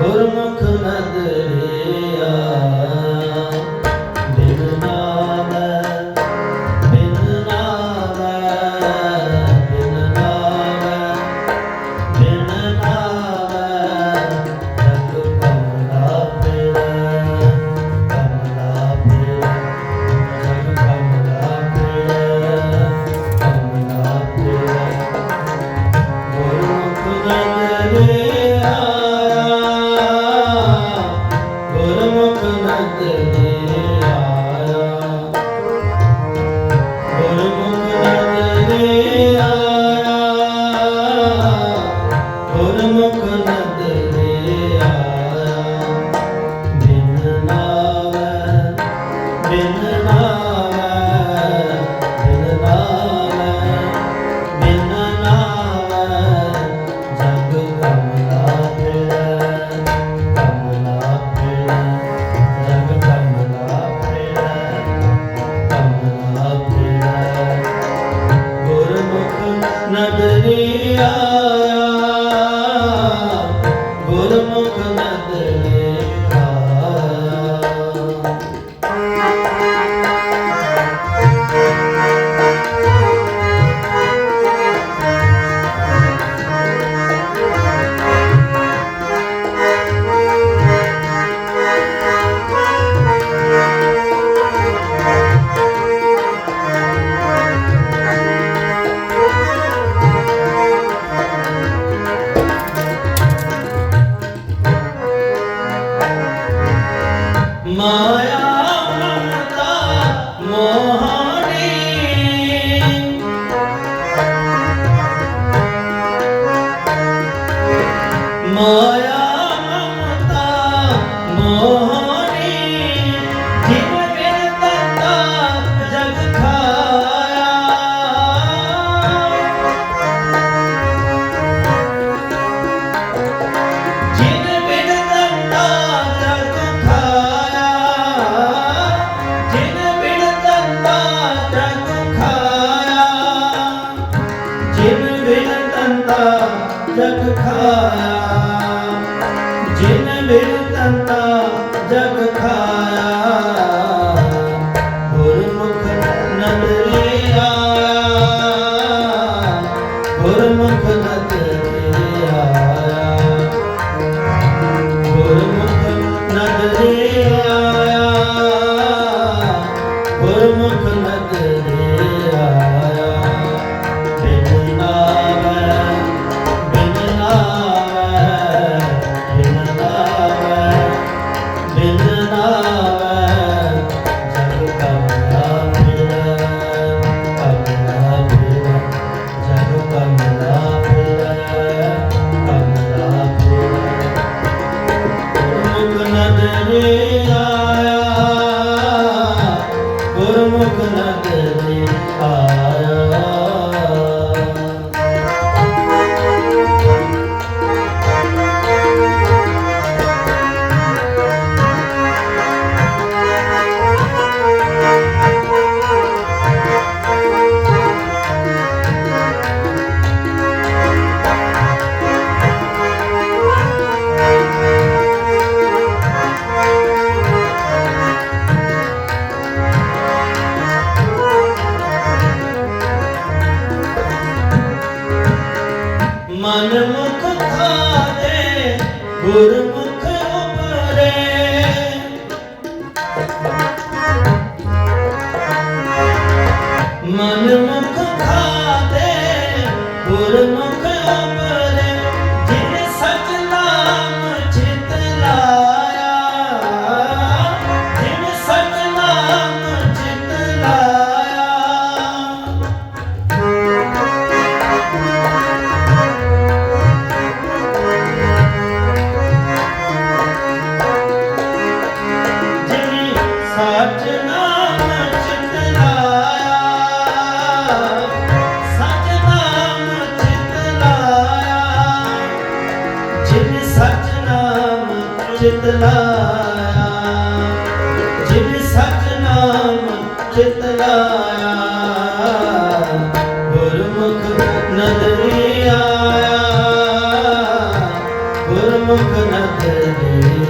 ਗੁਰਮੁਖ ਨਦਰੀ ਨਦਰੀ ਆਇਆ ਗੁਰਮੁਖ ਨਦਰੀ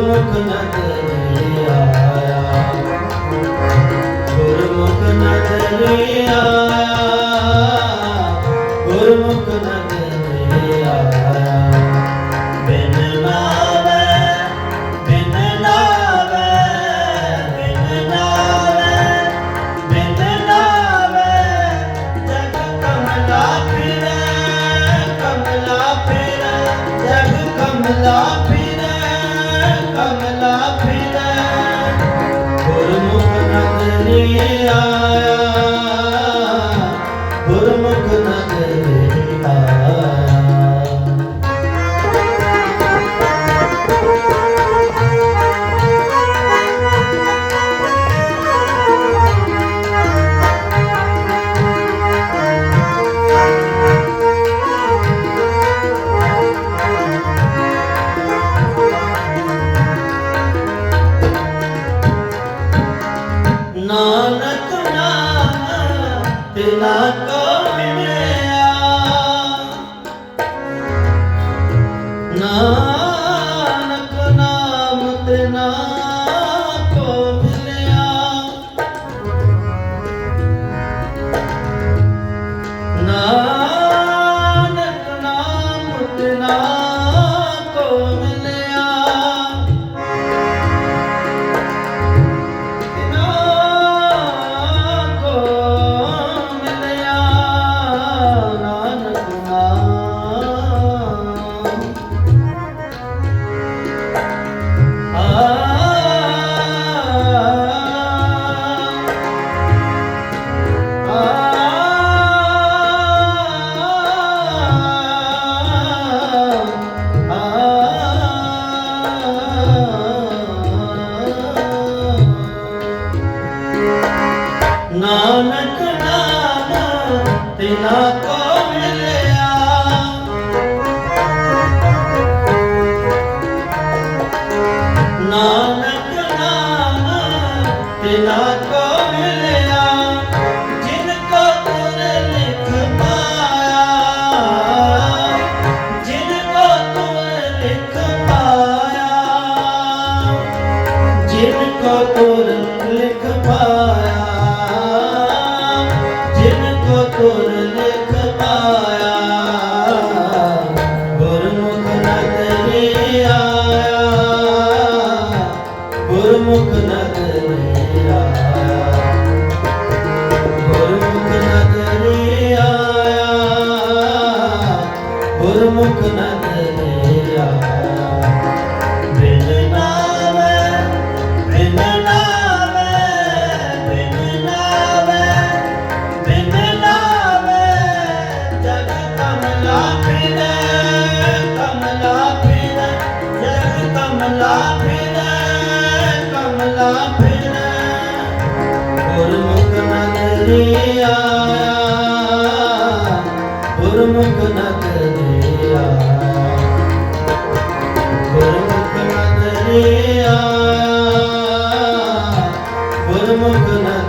ਗੁਰਮੁਖ ਨਗਰੀ ਆਇਆ ਗੁਰਮੁਖ ਨਗਰੀ ਆਇਆ ਗੁਰਮੁਖ ਨਗਰੀ ਆਇਆ ਨਾਨਕ ਨਾਨਾ ਤੇ ਨਾਨਕ 그 ਨਦਰਿਆ ਗੁਰਮੁਖ ਨਦਰਿਆ ਗੁਰਮੁਖ ਨਦਰਿਆ ਗੁਰਮੁਖ ਨਦਰਿਆ